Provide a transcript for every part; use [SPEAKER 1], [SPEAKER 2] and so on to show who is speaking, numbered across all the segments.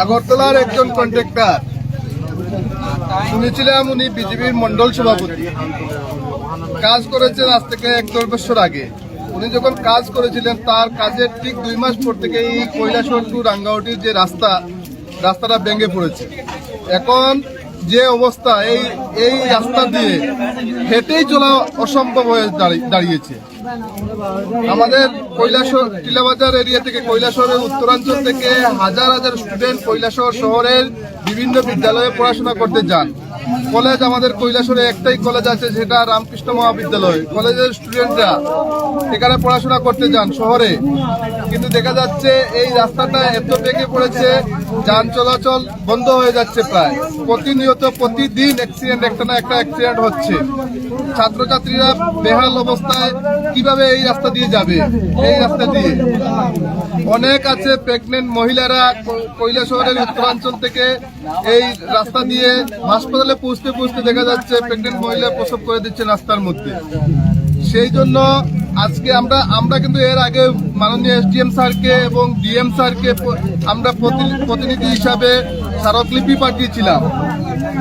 [SPEAKER 1] আগরতলার একজন কন্ট্রাক্টর শুনেছিলাম উনি বিজেপির মন্ডল সভাপতি। কাজ করেছেন আজ থেকে এক দেড় বছর আগে। উনি যখন কাজ করেছিলেন, তার কাজের ঠিক দুই মাস পর থেকে এই কৈলাসর টু রাঙ্গাউটির যে রাস্তা, রাস্তাটা ভেঙে পড়েছে। এখন যে অবস্থা, এই এই রাস্তা দিয়ে হেঁটেই চলা অসম্ভব হয়ে দাঁড়ি- দাঁড়িয়েছে। আমাদের কৈলাসর টিলাবাজার এরিয়া থেকে কৈলাসরের উত্তরাঞ্চল থেকে হাজার হাজার স্টুডেন্ট কৈলাসর শহরের বিভিন্ন বিদ্যালয়ে পড়াশোনা করতে যান। কলেজ আমাদের কৈলাসরে একটাই কলেজ আছে, সেটা রামকৃষ্ণ মহাবিদ্যালয়। কলেজের স্টুডেন্টরা এখানে পড়াশোনা করতে যান শহরে। কিন্তু দেখা যাচ্ছে এই রাস্তাটা এত বেগে পড়েছে, যান চলাচল বন্ধ হয়ে যাচ্ছে প্রায়। প্রতিনিয়ত প্রতিদিন অ্যাক্সিডেন্ট একটা না একটা অ্যাক্সিডেন্ট হচ্ছে। ছাত্রছাত্রীরা বেহাল অবস্থায় কীভাবে এই রাস্তা দিয়ে যাবে? এই রাস্তা দিয়ে। অনেক আছে প্রেগনেন্ট মহিলারা ক- কৈলাসহরের উত্তরাঞ্চল থেকে এই রাস্তা দিয়ে হাসপাতালে পৌঁছতে পুষতে দেখা যাচ্ছে প্রেগনেন্ট মহিলা প্রসব করে দিচ্ছে রাস্তার মধ্যে। সেই জন্য আজকে আমরা আমরা কিন্তু এর আগে মাননীয় এসডিএম স্যারকে এবং ডিএম স্যারকে আমরা প্রতি- প্রতিনিধি হিসাবে স্মারকলিপি পাঠিয়েছিলাম।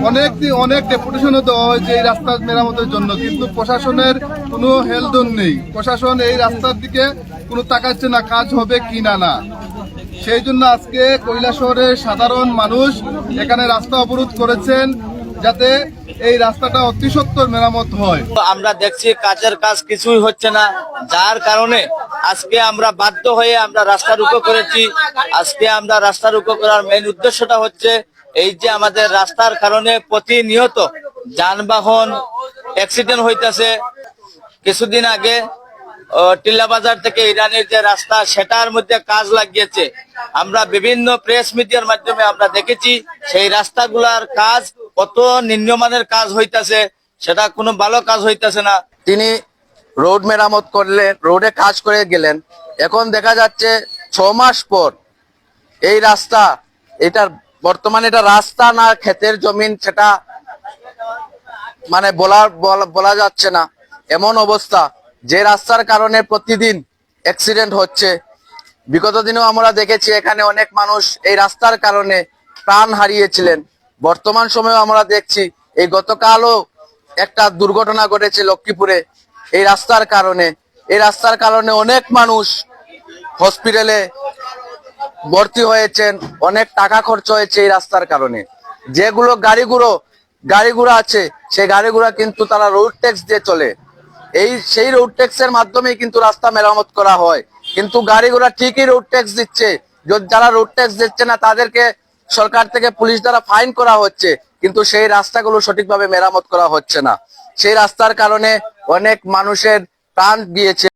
[SPEAKER 1] অনেক অনেক ডেপুটেশনও দেওয়া হয়েছে এই রাস্তার মেরামতের জন্য, কিন্তু প্রশাসনের কোনো হেলদোল নেই। প্রশাসন এই রাস্তার দিকে কোনো তাকাচ্ছে না, কাজ হবে কি না না। সেই জন্য আজকে কৈলাসহরের সাধারণ মানুষ এখানে রাস্তা অবরোধ করেছেন। যাতে এই রাস্তাটা অতি সত্বর মেরামত হয়।
[SPEAKER 2] আমরা দেখছি কাজের কাজ কিছুই হচ্ছে না। যার কারণে আজকে আমরা বাধ্য হয়ে আমরা রাস্তা রুখো করেছি। আজকে আমরা রাস্তা রুখো করার মেইন উদ্দেশ্যটা হচ্ছে এই যে আমাদের রাস্তার কারণে প্রতিনিয়ত যানবাহন অ্যাক্সিডেন্ট হইতেছে। কিছুদিন আগে টিল্লা বাজার থেকে ইরানের যে রাস্তা, সেটার মধ্যে কাজ লাগিয়েছে। আমরা বিভিন্ন প্রেস মিডিয়ার মাধ্যমে আমরা দেখেছি সেই রাস্তাগুলার কাজ কত নিম্নমানের কাজ হইতাছে, সেটা কোনো ভালো কাজ হইতাছে না।
[SPEAKER 3] তিনি রোড মেরামত করলেন, রোডে কাজ করে গেলেন। এখন দেখা যাচ্ছে ছ মাস পর এই রাস্তা এটার বর্তমানে এটা রাস্তা না, ক্ষেতের জমিন, সেটা মানে বলা, বলা- বলা যাচ্ছে না। এমন অবস্থা, যে রাস্তার কারণে প্রতিদিন অ্যাক্সিডেন্ট হচ্ছে। বিগত দিনেও আমরা দেখেছি, এখানে অনেক মানুষ এই রাস্তার কারণে প্রাণ হারিয়েছিলেন। বর্তমান সময়েও আমরা দেখছি, এই গতকালও একটা দুর্ঘটনা ঘটেছে লক্ষ্মীপুরে, এই রাস্তার কারণে। এই রাস্তার কারণে অনেক মানুষ হসপিটালে ভর্তি হয়েছেন, অনেক টাকা খরচ হয়েছে এই রাস্তার কারণে। যেগুলো গাড়িগুলো গাড়িগুলো আছে, সেই গাড়িগুলো কিন্তু তারা রোড ট্যাক্স দিয়ে চলে। এই, সেই রোড ট্যাক্সের মাধ্যমেই কিন্তু রাস্তা মেরামত করা হয়। কিন্তু গাড়িগুলো ঠিকই রোড ট্যাক্স দিচ্ছে। যারা রোড ট্যাক্স দিচ্ছে না, তাদেরকে সরকার থেকে পুলিশ দ্বারা ফাইন করা হচ্ছে, কিন্তু সেই রাস্তাগুলো সঠিকভাবে মেরামত করা হচ্ছে না। সেই রাস্তার কারণে অনেক মানুষের প্রাণ গিয়েছে।